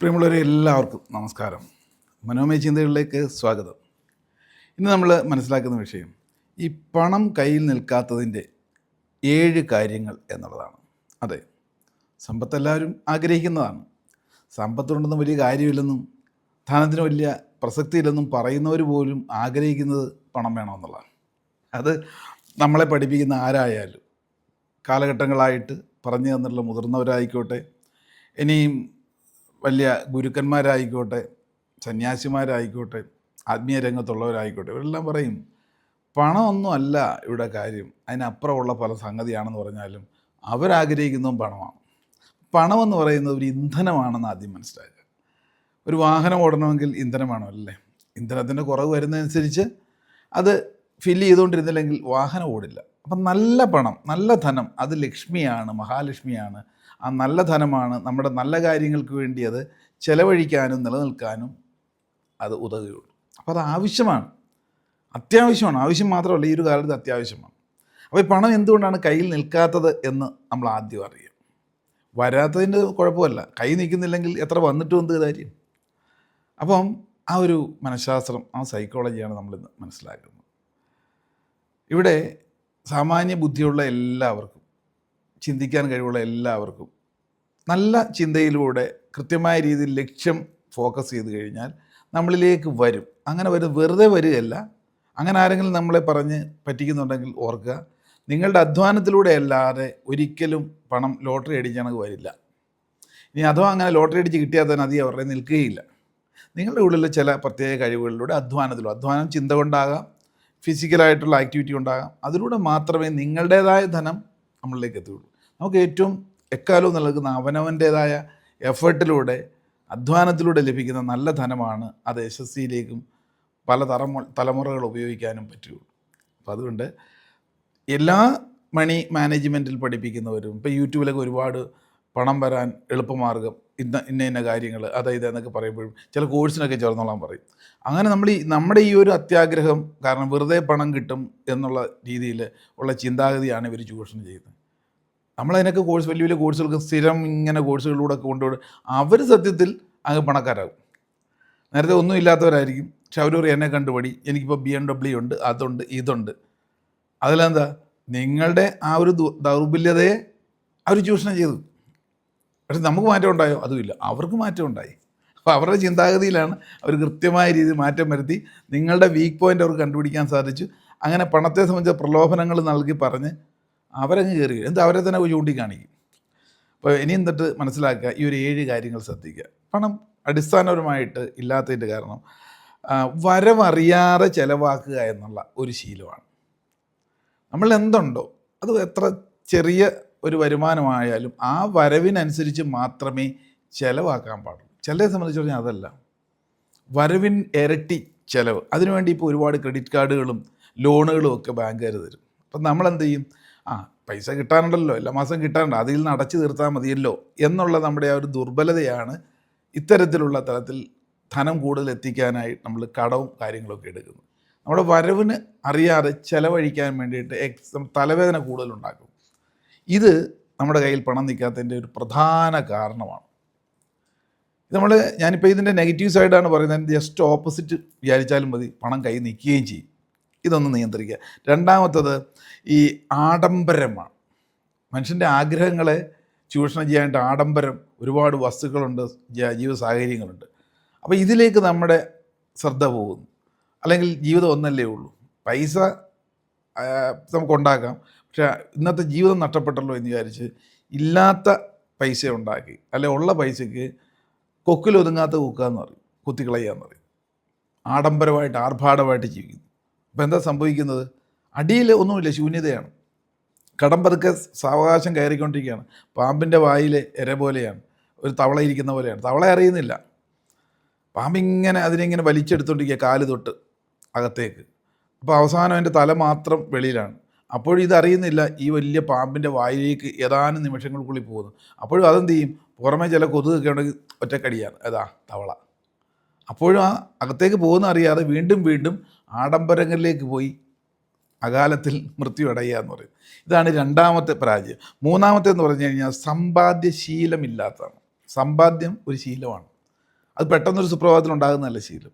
പ്രിയമുള്ളവരെ എല്ലാവർക്കും നമസ്കാരം. മനോമയ ചിന്തകളിലേക്ക് സ്വാഗതം. ഇന്ന് നമ്മൾ മനസ്സിലാക്കുന്ന വിഷയം ഈ പണം കയ്യിൽ നിൽക്കാത്തതിന്റെ ഏഴ് കാര്യങ്ങൾ എന്നുള്ളതാണ്. അതെ സമ്പത്ത് എല്ലാവരും ആഗ്രഹിക്കുന്നതാണ്. സമ്പത്തുണ്ടെന്നും വലിയ കാര്യമില്ലെന്നും ധനത്തിന് വലിയ പ്രസക്തിയില്ലെന്നും പറയുന്നവർ പോലും ആഗ്രഹിക്കുന്നത് പണം വേണമെന്നുള്ളതാണ്. അത് നമ്മളെ പഠിപ്പിക്കുന്ന ആരായാലും കാലഘട്ടങ്ങളായിട്ട് പറഞ്ഞു തന്നിട്ടുള്ള മുതിർന്നവരായിക്കോട്ടെ ഇനിയും വലിയ ഗുരുക്കന്മാരായിക്കോട്ടെ സന്യാസിമാരായിക്കോട്ടെ ആത്മീയ രംഗത്തുള്ളവരായിക്കോട്ടെ ഇവരെല്ലാം പറയും പണമൊന്നും അല്ല ഇവിടെ കാര്യം. അതിനപ്പുറമുള്ള പല സംഗതിയാണെന്ന് പറഞ്ഞാലും അവരാഗ്രഹിക്കുന്നതും പണമാണ്. പണമെന്ന് പറയുന്നത് ഒരു ഇന്ധനമാണെന്ന് ആദ്യം മനസ്സിലാക്കുക. ഒരു വാഹനം ഓടണമെങ്കിൽ ഇന്ധനം അല്ലേ? ഇന്ധനത്തിന്റെ കുറവ് വരുന്നതനുസരിച്ച് അത് ഫില്ല് ചെയ്തുകൊണ്ടിരുന്നില്ലെങ്കിൽ വാഹനം ഓടില്ല. അപ്പം നല്ല പണം നല്ല ധനം അത് ലക്ഷ്മിയാണ് മഹാലക്ഷ്മിയാണ് ആ നല്ല ധനമാണ് നമ്മുടെ നല്ല കാര്യങ്ങൾക്ക് വേണ്ടി അത് ചെലവഴിക്കാനും നിലനിൽക്കാനും അത് ഉതകുകയുള്ളൂ. അപ്പോൾ അത് ആവശ്യമാണ്. അത്യാവശ്യമാണ്. ആവശ്യം മാത്രമല്ല ഈ ഒരു കാലത്ത് അത്യാവശ്യമാണ്. അപ്പോൾ ഈ പണം എന്തുകൊണ്ടാണ് കയ്യിൽ നിൽക്കാത്തത് എന്ന് നമ്മൾ ആദ്യം അറിയാം വരാത്തതിന്റെ കുഴപ്പമല്ല. കൈ നിൽക്കുന്നില്ലെങ്കിൽ എത്ര വന്നിട്ടും എന്ത് കാര്യം? അപ്പം ആ ഒരു മനഃശാസ്ത്രം ആ സൈക്കോളജിയാണ് നമ്മളിന്ന് മനസ്സിലാക്കുന്നത്. ഇവിടെ സാമാന്യ ബുദ്ധിയുള്ള എല്ലാവർക്കും ചിന്തിക്കാൻ കഴിവുള്ള എല്ലാവർക്കും നല്ല ചിന്തയിലൂടെ കൃത്യമായ രീതിയിൽ ലക്ഷ്യം ഫോക്കസ് ചെയ്ത് കഴിഞ്ഞാൽ നമ്മളിലേക്ക് വരും. അങ്ങനെ വരും വെറുതെ വരികയല്ല. അങ്ങനെ ആരെങ്കിലും നമ്മളെ പറഞ്ഞ് പറ്റിക്കുന്നുണ്ടെങ്കിൽ ഓർക്കുക നിങ്ങളുടെ അധ്വാനത്തിലൂടെ അല്ലാതെ ഒരിക്കലും പണം ലോട്ടറി അടിക്കണമെങ്കിൽ വരില്ല. ഇനി അഥവാ അങ്ങനെ ലോട്ടറി അടിച്ച് കിട്ടിയാൽ തന്നെ അധികം അവരുടെ നിൽക്കുകയില്ല. നിങ്ങളുടെ ഉള്ളിലെ ചില പ്രത്യേക കഴിവുകളിലൂടെ അധ്വാനത്തിലൂടെ അധ്വാനം ചിന്ത കൊണ്ടാകാം ഫിസിക്കലായിട്ടുള്ള ആക്ടിവിറ്റി ഉണ്ടാകാം അതിലൂടെ മാത്രമേ നിങ്ങളുടേതായ ധനം നമ്മളിലേക്ക് എത്തുകയുള്ളൂ. നമുക്ക് ഏറ്റവും എക്കാലവും നൽകുന്ന അവനവന്റേതായ എഫേർട്ടിലൂടെ അധ്വാനത്തിലൂടെ ലഭിക്കുന്ന നല്ല ധനമാണ് അത് യശസ്വിയിലേക്കും പല തലമു തലമുറകൾ ഉപയോഗിക്കാനും പറ്റുള്ളൂ അപ്പോൾ അതുകൊണ്ട് എല്ലാ മണി മാനേജ്മെന്റിൽ പഠിപ്പിക്കുന്നവരും ഇപ്പോൾ യൂട്യൂബിലൊക്കെ ഒരുപാട് പണം വരാൻ എളുപ്പമാർഗം ഇന്ന ഇന്ന ഇന്ന കാര്യങ്ങൾ അതായത് എന്നൊക്കെ പറയുമ്പോഴും ചില കോഴ്സിനൊക്കെ ചേർന്നോളാൻ പറയും. അങ്ങനെ നമ്മൾ ഈ നമ്മുടെ ഈ ഒരു അത്യാഗ്രഹം കാരണം വെറുതെ പണം കിട്ടും എന്നുള്ള രീതിയിൽ ഉള്ള ചിന്താഗതിയാണ് ഇവർ ചൂഷണം ചെയ്യുന്നത്. നമ്മളതിനൊക്കെ കോഴ്സ് വലിയ വലിയ കോഴ്സുകൾക്ക് സ്ഥിരം ഇങ്ങനെ കോഴ്സുകളിലൂടെ ഒക്കെ കൊണ്ടുപോയി. അവർ സത്യത്തിൽ അങ്ങ് പണക്കാരാകും. നേരത്തെ ഒന്നും ഇല്ലാത്തവരായിരിക്കും. പക്ഷെ അവർ എന്നെ കണ്ടുപടി എനിക്കിപ്പോൾ ബി എം ഡബ്ല്യു ഉണ്ട് അതുണ്ട് ഇതുണ്ട്. അതിലെന്താ? നിങ്ങളുടെ ആ ഒരു ദൗർബല്യതയെ അവർ ചൂഷണം ചെയ്തു. പക്ഷെ നമുക്ക് മാറ്റം ഉണ്ടായോ? അതുമില്ല. അവർക്ക് മാറ്റം ഉണ്ടായി. അപ്പോൾ അവരുടെ ചിന്താഗതിയിലാണ് അവർ കൃത്യമായ രീതിയിൽ മാറ്റം വരുത്തി നിങ്ങളുടെ വീക്ക് പോയിന്റ് അവർക്ക് കണ്ടുപിടിക്കാൻ സാധിച്ചു. അങ്ങനെ പണത്തെ സംബന്ധിച്ച പ്രലോഭനങ്ങൾ നൽകി പറഞ്ഞ് അവരങ്ങ് കയറി എന്താ അവരെ തന്നെ ചൂണ്ടിക്കാണിക്കും. അപ്പോൾ ഇനി എന്നിട്ട് മനസ്സിലാക്കുക ഈ ഒരു ഏഴ് കാര്യങ്ങൾ ശ്രദ്ധിക്കുക. പണം അടിസ്ഥാനപരമായിട്ട് ഇല്ലാത്തതിന്റെ കാരണം വരവറിയാതെ ചിലവാക്കുക എന്നുള്ള ഒരു ശീലമാണ്. നമ്മൾ എന്തുണ്ടോ അത് എത്ര ചെറിയ ഒരു വരുമാനമായാലും ആ വരവിനനുസരിച്ച് മാത്രമേ ചിലവാക്കാൻ പാടുള്ളൂ. ചിലരെ സംബന്ധിച്ച് പറഞ്ഞാൽ അതല്ല. വരവിൻ ഇരട്ടി ചിലവ്. അതിനുവേണ്ടി ഇപ്പോൾ ഒരുപാട് ക്രെഡിറ്റ് കാർഡുകളും ലോണുകളും ഒക്കെ ബാങ്കുകാർ തരും. അപ്പം നമ്മൾ എന്ത് ചെയ്യും? പൈസ കിട്ടാനുണ്ടല്ലോ എല്ലാ മാസം കിട്ടാനുണ്ട് അതിൽ നിന്ന് അടച്ചു തീർത്താൽ മതിയല്ലോ എന്നുള്ള നമ്മുടെ ആ ഒരു ദുർബലതയാണ് ഇത്തരത്തിലുള്ള തലത്തിൽ ധനം കൂടുതൽ എത്തിക്കാനായി നമ്മൾ കടവും കാര്യങ്ങളൊക്കെ എടുക്കുന്നത്. നമ്മുടെ വരവിന് അറിയാതെ ചെലവഴിക്കാൻ വേണ്ടിയിട്ട് എക്സ് തലവേദന കൂടുതലുണ്ടാക്കും. ഇത് നമ്മുടെ കയ്യിൽ പണം നിൽക്കാത്തതിന്റെ ഒരു പ്രധാന കാരണമാണ്. നമ്മൾ ഞാനിപ്പോൾ ഇതിന്റെ നെഗറ്റീവ് സൈഡാണ് പറയുന്നത് ജസ്റ്റ് ഓപ്പോസിറ്റ് വിചാരിച്ചാലും മതി പണം കൈ നിൽക്കുകയും ചെയ്യും. ഇതൊന്ന് നിയന്ത്രിക്കുക. രണ്ടാമത്തത് ഈ ആഡംബരമാണ്. മനുഷ്യന്റെ ആഗ്രഹങ്ങളെ ചൂഷണം ചെയ്യാനായിട്ട് ആഡംബരം ഒരുപാട് വസ്തുക്കളുണ്ട് ജീവിത സാഹചര്യങ്ങളുണ്ട് അപ്പോൾ ഇതിലേക്ക് നമ്മുടെ ശ്രദ്ധ പോകുന്നു. അല്ലെങ്കിൽ ജീവിതം ഒന്നല്ലേ ഉള്ളൂ. പൈസ ആ, നമുക്ക് ഉണ്ടാക്കാം പക്ഷെ ഇന്നത്തെ ജീവിതം നഷ്ടപ്പെട്ടല്ലോ എന്ന് വിചാരിച്ച് ഇല്ലാത്ത പൈസ ഉണ്ടാക്കി. അല്ലെ ഉള്ള പൈസയ്ക്ക് കൊക്കിലൊതുങ്ങാത്ത കുക്കുക എന്ന് പറയും കുത്തിക്കളയുക എന്ന് പറയും. ആഡംബരമായിട്ട് ആർഭാടമായിട്ട് ജീവിക്കുന്നു. അപ്പോൾ എന്താ സംഭവിക്കുന്നത്? അടിയിൽ ഒന്നുമില്ല ശൂന്യതയാണ്. കടം പതുക്കെ സാവകാശം കയറിക്കൊണ്ടിരിക്കുകയാണ്. പാമ്പിന്റെ വായിലെ എര പോലെയാണ്. ഒരു തവള ഇരിക്കുന്ന പോലെയാണ്. തവള അറിയുന്നില്ല. പാമ്പിങ്ങനെ അതിനെങ്ങനെ വലിച്ചെടുത്തോണ്ടിരിക്കുക കാൽ തൊട്ട് അകത്തേക്ക്. അപ്പോൾ അവസാനം അതിന്റെ തല മാത്രം വെളിയിലാണ്. അപ്പോഴും ഇതറിയുന്നില്ല ഈ വലിയ പാമ്പിന്റെ വായിലേക്ക് ഏതാനും നിമിഷങ്ങൾക്കുള്ളിൽ പോകുന്നു. അപ്പോഴും അതെന്ത് ചെയ്യും? പുറമേ ചില കൊതുകൊക്കെ ഉണ്ടെങ്കിൽ ഒറ്റക്കടിയാണ്. അതാ തവള. അപ്പോഴും ആ അകത്തേക്ക് പോകുന്ന അറിയാതെ വീണ്ടും വീണ്ടും ആഡംബരങ്ങളിലേക്ക് പോയി അകാലത്തിൽ മൃത്യു അടയുക എന്ന് പറയും ഇതാണ് രണ്ടാമത്തെ പരാജയം. മൂന്നാമത്തെ എന്ന് പറഞ്ഞു കഴിഞ്ഞാൽ സമ്പാദ്യ ശീലമില്ലാത്തതാണ് സമ്പാദ്യം ഒരു ശീലമാണ്. അത് പെട്ടെന്നൊരു സുപ്രഭാതത്തിൽ ഉണ്ടാകുന്നതല്ല ശീലം.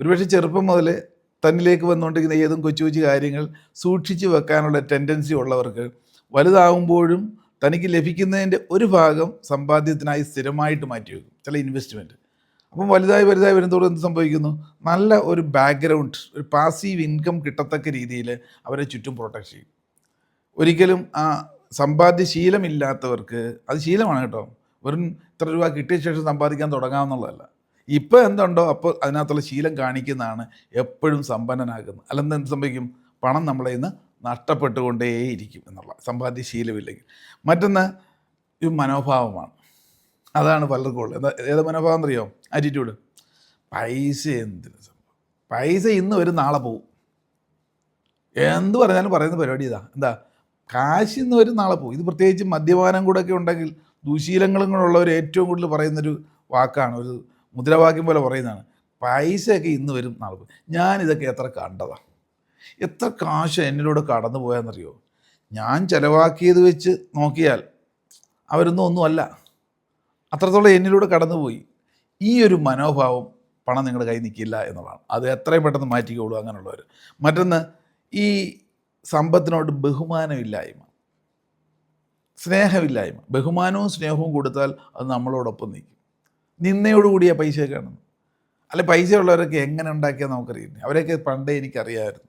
ഒരുപക്ഷെ ചെറുപ്പം മുതൽ തന്നിലേക്ക് വന്നുകൊണ്ടിരിക്കുന്ന ഏതും കൊച്ചു കൊച്ചു കാര്യങ്ങൾ സൂക്ഷിച്ചു വെക്കാനുള്ള ടെൻഡൻസി ഉള്ളവർക്ക് വലുതാകുമ്പോഴും തനിക്ക് ലഭിക്കുന്നതിന്റെ ഒരു ഭാഗം സമ്പാദ്യത്തിനായി സ്ഥിരമായിട്ട് മാറ്റി വെക്കും ചില ഇൻവെസ്റ്റ്മെന്റ് അപ്പം വലുതായി വലുതായി വരുന്നതോടെ എന്ത് സംഭവിക്കുന്നു? നല്ല ഒരു ബാക്ക്ഗ്രൗണ്ട് ഒരു പാസീവ് ഇൻകം കിട്ടത്തക്ക രീതിയിൽ അവരെ ചുറ്റും പ്രൊട്ടക്ട് ചെയ്യും. ഒരിക്കലും ആ സമ്പാദ്യ ശീലമില്ലാത്തവർക്ക് അത് ശീലമാണ് കേട്ടോ. വെറും ഇത്ര രൂപ കിട്ടിയ ശേഷം സമ്പാദിക്കാൻ തുടങ്ങാമെന്നുള്ളതല്ല ഇപ്പോൾ എന്തുണ്ടോ അപ്പോൾ അതിനകത്തുള്ള ശീലം കാണിക്കുന്നതാണ് എപ്പോഴും സമ്പന്നനാകുന്നത്. അല്ലെന്ന് എന്ത് സംഭവിക്കും? പണം നമ്മളെ ഇന്ന് നഷ്ടപ്പെട്ടുകൊണ്ടേയിരിക്കും എന്നുള്ള സമ്പാദ്യ ശീലമില്ലെങ്കിൽ മറ്റൊന്ന് ഈ മനോഭാവമാണ്. അതാണ് പലർക്കും ഉള്ളത്. എന്താ ഏത് മനോഭാവം അറിയോ ആറ്റിറ്റ്യൂഡ് പൈസ എന്തിന് പൈസ ഇന്ന് വരും നാളെ പോവും. എന്ത് പറഞ്ഞാലും പറയുന്ന പരിപാടി ഇതാ. എന്താ കാശ് ഇന്ന് വരും നാളെ പോവും. ഇത് പ്രത്യേകിച്ച് മദ്യപാനം കൂടെ ഒക്കെ ഉണ്ടെങ്കിൽ ദുശീലങ്ങളും കൂടെ ഉള്ളവർ ഏറ്റവും കൂടുതൽ പറയുന്നൊരു വാക്കാണ്. ഒരു മുദ്രാവാക്യം പോലെ പറയുന്നതാണ്. പൈസയൊക്കെ ഇന്ന് വരും നാളെ ഞാൻ ഞാനിതൊക്കെ എത്ര കണ്ടതാണ് എത്ര കാശ് എന്നിലൂടെ കടന്നു പോയാന്നറിയോ ഞാൻ ചിലവാക്കിയത് വെച്ച് നോക്കിയാൽ അവരൊന്നും ഒന്നുമല്ല അത്രത്തോളം എന്നിലൂടെ കടന്നുപോയി. ഈ ഒരു മനോഭാവം പണം നിങ്ങളുടെ കയ്യിൽ നിൽക്കില്ല എന്നുള്ളതാണ്. അത് എത്രയും പെട്ടെന്ന് മാറ്റിക്കോളൂ അങ്ങനെയുള്ളവർ മറ്റൊന്ന് ഈ സമ്പത്തിനോട് ബഹുമാനമില്ലായ്മ. സ്നേഹമില്ലായ്മ. ബഹുമാനവും സ്നേഹവും കൊടുത്താൽ അത് നമ്മളോടൊപ്പം നിൽക്കും. നിന്നയോടുകൂടിയ പൈസ കാണുന്നു അല്ലെ പൈസ ഉള്ളവരൊക്കെ എങ്ങനെ ഉണ്ടാക്കിയാൽ നമുക്കറിയുന്നേ അവരെയൊക്കെ പണ്ടേ എനിക്കറിയാമായിരുന്നു.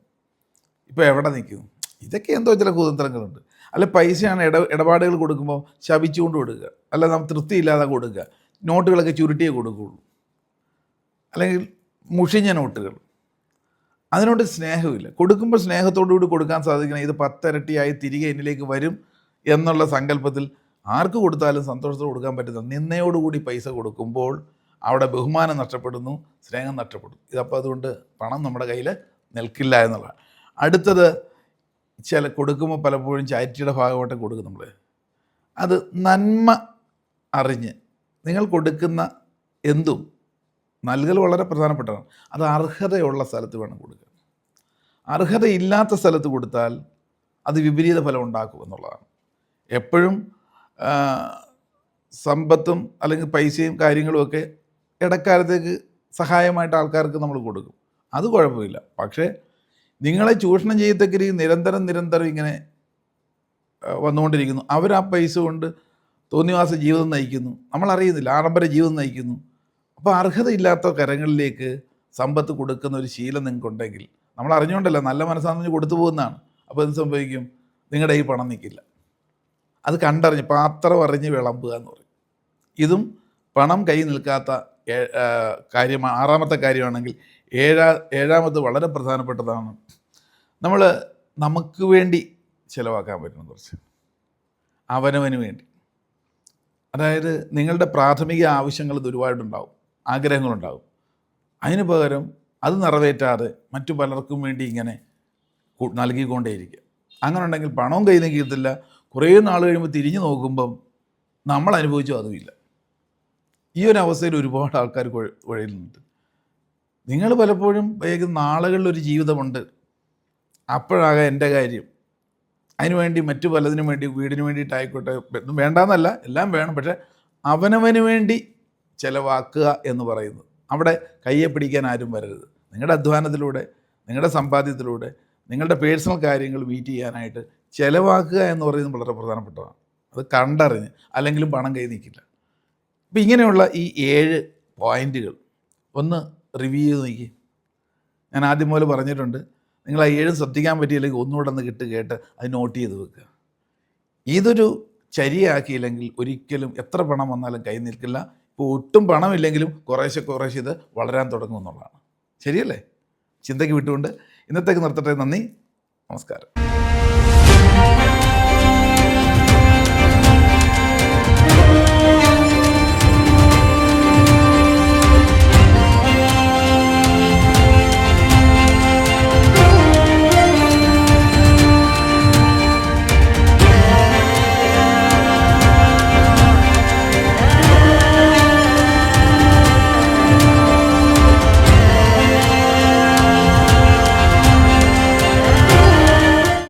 ഇപ്പോൾ എവിടെ നിൽക്കുന്നു? ഇതൊക്കെ എന്തോ ചില കുതന്ത്രങ്ങളുണ്ട്. അല്ല പൈസയാണ് ഇട ഇടപാടുകൾ കൊടുക്കുമ്പോൾ ശപിച്ചുകൊണ്ട് കൊടുക്കുക. അല്ല നാം തൃപ്തിയില്ലാതെ കൊടുക്കുക. നോട്ടുകളൊക്കെ ചുരുട്ടിയേ കൊടുക്കുകയുള്ളൂ. അല്ലെങ്കിൽ മുഷിഞ്ഞ നോട്ടുകൾ. അതിനോട് സ്നേഹമില്ല. കൊടുക്കുമ്പോൾ സ്നേഹത്തോടു കൂടി കൊടുക്കാൻ സാധിക്കണം. ഇത് പത്തരട്ടിയായി തിരികെ എന്നിലേക്ക് വരും എന്നുള്ള സങ്കല്പത്തിൽ ആർക്ക് കൊടുത്താലും സന്തോഷത്തോട് കൊടുക്കാൻ പറ്റുന്ന നിന്നയോടുകൂടി പൈസ കൊടുക്കുമ്പോൾ അവിടെ ബഹുമാനം നഷ്ടപ്പെടുന്നു സ്നേഹം നഷ്ടപ്പെടുന്നു. ഇതപ്പോൾ അതുകൊണ്ട് പണം നമ്മുടെ കയ്യിൽ നിൽക്കില്ല എന്നുള്ളതാണ്. അടുത്തത് ചില കൊടുക്കുമ്പോൾ പലപ്പോഴും ചാരിറ്റിയുടെ ഭാഗമായിട്ട് കൊടുക്കും നമ്മൾ അത് നന്മ അറിഞ്ഞ് നിങ്ങൾ കൊടുക്കുന്ന എന്തും നൽകൽ വളരെ പ്രധാനപ്പെട്ടതാണ്. അത് അർഹതയുള്ള സ്ഥലത്ത് വേണം കൊടുക്കുക അർഹതയില്ലാത്ത സ്ഥലത്ത് കൊടുത്താൽ അത് വിപരീത ഫലം ഉണ്ടാക്കും എന്നുള്ളതാണ്. എപ്പോഴും സമ്പത്തും അല്ലെങ്കിൽ പൈസയും കാര്യങ്ങളുമൊക്കെ ഇടക്കാലത്തേക്ക് സഹായമായിട്ട് ആൾക്കാർക്ക് നമ്മൾ കൊടുക്കും. അത് കുഴപ്പമില്ല. പക്ഷേ നിങ്ങളെ ചൂഷണം ചെയ്യത്തക്ക രീതി നിരന്തരം നിരന്തരം ഇങ്ങനെ വന്നുകൊണ്ടിരിക്കുന്നു. അവർ ആ പൈസ കൊണ്ട് തോന്നിവാസ ജീവിതം നയിക്കുന്നു. നമ്മളറിയുന്നില്ല ആഡംബര ജീവിതം നയിക്കുന്നു. അപ്പോൾ അർഹതയില്ലാത്ത കരങ്ങളിലേക്ക് സമ്പത്ത് കൊടുക്കുന്ന ഒരു ശീലം നിങ്ങൾക്കുണ്ടെങ്കിൽ നമ്മൾ അറിഞ്ഞുകൊണ്ടല്ല നല്ല മനസ്സാണെന്ന് കൊടുത്തു പോകുന്നതാണ്. അപ്പോൾ എന്ത് സംഭവിക്കും? നിങ്ങളുടെ ഈ പണം നിൽക്കില്ല. അത് കണ്ടറിഞ്ഞ് പാത്രം അറിഞ്ഞ് വിളമ്പുക എന്ന് പറയും. ഇതും പണം കൈ നിൽക്കാത്ത കാര്യമാണ് ആറാമത്തെ കാര്യമാണെങ്കിൽ ഏഴാ ഏഴാമത് വളരെ പ്രധാനപ്പെട്ടതാണ്. നമ്മൾ നമുക്ക് വേണ്ടി ചിലവാക്കാൻ പറ്റുന്ന കുറച്ച്. അവനവന് വേണ്ടി. അതായത് നിങ്ങളുടെ പ്രാഥമിക ആവശ്യങ്ങൾ ഒരുപാടുണ്ടാവും. ആഗ്രഹങ്ങളുണ്ടാവും. അതിന് പകരം അത് നിറവേറ്റാതെ മറ്റു പലർക്കും വേണ്ടി ഇങ്ങനെ നൽകിക്കൊണ്ടേയിരിക്കുക. അങ്ങനെ ഉണ്ടെങ്കിൽ പണവും കയ്യിൽ കിട്ടത്തില്ല. കുറേ നാൾ കഴിയുമ്പോൾ തിരിഞ്ഞു നോക്കുമ്പം നമ്മൾ അനുഭവിച്ചു അതുമില്ല. ഈ ഒരു അവസ്ഥയിൽ ഒരുപാട് ആൾക്കാർ കുഴ- കുഴയുന്നുണ്ട്. നിങ്ങൾ പലപ്പോഴും വേഗം നാളുകളിലൊരു ജീവിതമുണ്ട്. അപ്പോഴാകാം എന്റെ കാര്യം. അതിനുവേണ്ടി മറ്റു പലതിനും വേണ്ടി വീടിന് വേണ്ടിയിട്ടായിക്കോട്ടെ വേണ്ടാന്നല്ല എല്ലാം വേണം. പക്ഷേ അവനവന് വേണ്ടി ചിലവാക്കുക എന്ന് പറയുന്നത്. അവിടെ കയ്യെ പിടിക്കാൻ ആരും വരരുത്. നിങ്ങളുടെ അധ്വാനത്തിലൂടെ നിങ്ങളുടെ സമ്പാദ്യത്തിലൂടെ നിങ്ങളുടെ പേഴ്സണൽ കാര്യങ്ങൾ മീറ്റ് ചെയ്യാനായിട്ട് ചിലവാക്കുക എന്ന് പറയുന്നത് വളരെ പ്രധാനപ്പെട്ടതാണ്. അത് കണ്ടറിഞ്ഞ് അല്ലെങ്കിലും പണം കൈ നിൽക്കില്ല അപ്പം ഇങ്ങനെയുള്ള ഈ ഏഴ് പോയിന്റുകൾ ഒന്ന് റിവ്യൂ ചെയ്ത് ഞാൻ ആദ്യം പോലെ പറഞ്ഞിട്ടുണ്ട് നിങ്ങൾ ആ ഏഴും ശ്രദ്ധിക്കാൻ പറ്റിയില്ലെങ്കിൽ ഒന്നുകൂടെ ഒന്ന് കിട്ട് കേട്ട് അത് നോട്ട് ചെയ്ത് വെക്കുക ഇതൊരു ചരിയാക്കിയില്ലെങ്കിൽ ഒരിക്കലും എത്ര പണം വന്നാലും കൈ നിൽക്കില്ല. ഇപ്പോൾ ഒട്ടും പണമില്ലെങ്കിലും കുറേശ്ശെ കുറേശ്ശെ ഇത് വളരാൻ തുടങ്ങും എന്നുള്ളതാണ്. ശരിയല്ലേ? ചിന്തയ്ക്ക് വിട്ടുകൊണ്ട് ഇന്നത്തേക്ക് നിർത്തട്ടെ. നന്ദി. നമസ്കാരം.